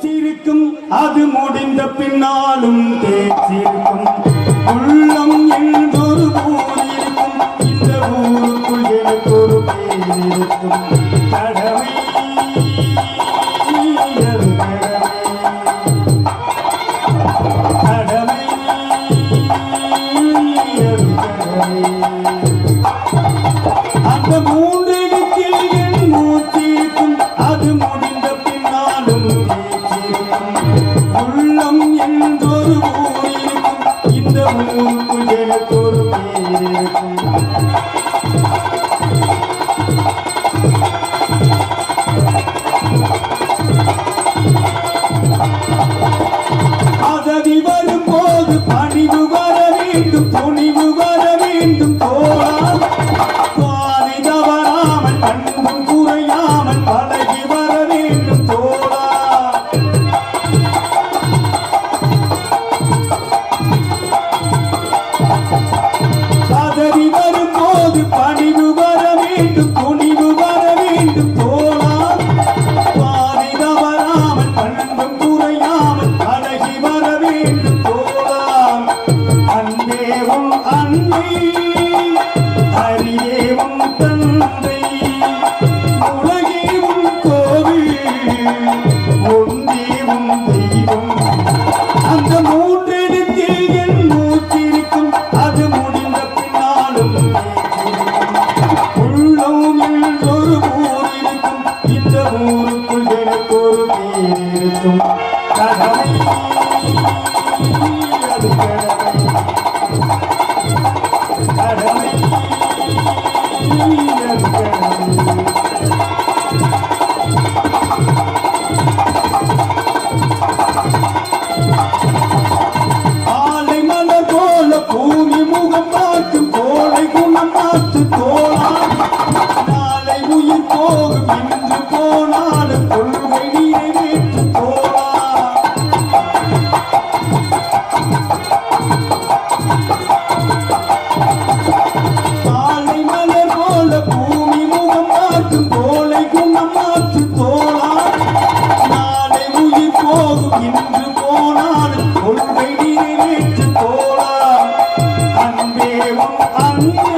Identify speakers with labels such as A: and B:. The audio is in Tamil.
A: மூச்சிருக்கும் அது முடிந்த பின்னாலும் தேச்சிருக்கும் মন